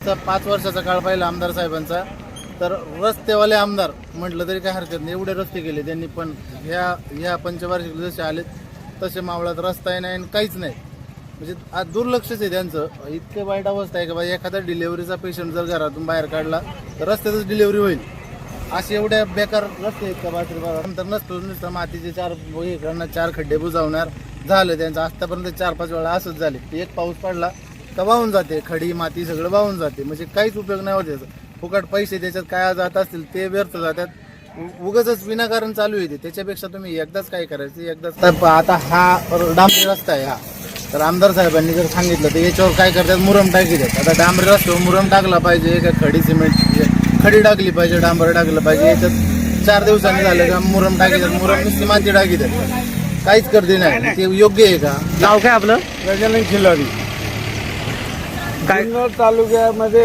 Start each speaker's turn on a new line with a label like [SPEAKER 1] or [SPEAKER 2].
[SPEAKER 1] पाच वर्षाचा काळ पाहिला आमदार साहेबांचा. तर रस्तेवाले आमदार म्हटलं तरी काय हरकत नाही. एवढे रस्ते केले त्यांनी पण. ह्या ह्या पंचवार्षिक जसे आलेत तसे मावळात रस्ताही नाही आणि काहीच नाही. म्हणजे आज दुर्लक्षच आहे त्यांचं. इतकं वाईट अवस्था आहे की बाबा एखादा डिलेवरीचा पेशंट जर घरातून बाहेर काढला तर रस्त्यातच डिलेवरी होईल. असे एवढ्या बेकार रस्ते आहेत का बाजरी नंतर नसतो नुसतं मातीचे चार हे करणार चार खड्डे बुजावणार. झालं त्यांचं. आतापर्यंत चार पाच वेळा असंच झाले. एक पाऊस पडला का वाहून जाते खडी माती सगळं वाहून जाते. म्हणजे काहीच उपयोग नाही होत त्याचा फुकट पैसे त्याच्यात काय जात असतील ते व्यर्थ जातात. उगच विनाकारण चालू येते त्याच्यापेक्षा तुम्ही एकदाच काय करायचं? एकदाच तर आता हा डांबरी रस्ता आहे हा. तर आमदार साहेबांनी जर सांगितलं तर याच्यावर काय करतात? मुरम टाकी देतात. आता डांबरी रस्त्यावर मुरम टाकला पाहिजे का खडी सिमेंट खडी टाकली पाहिजे डांबर टाकलं पाहिजे. याच्यात चार दिवसांनी झालं का मुरम टाकी देतात. मुरम नुसती माती टाकी देतात. काहीच करते नाही. ते योग्य आहे का?
[SPEAKER 2] नाव काय आपलं?
[SPEAKER 3] गजानन खिलारी
[SPEAKER 2] काय
[SPEAKER 3] तालुक्यामध्ये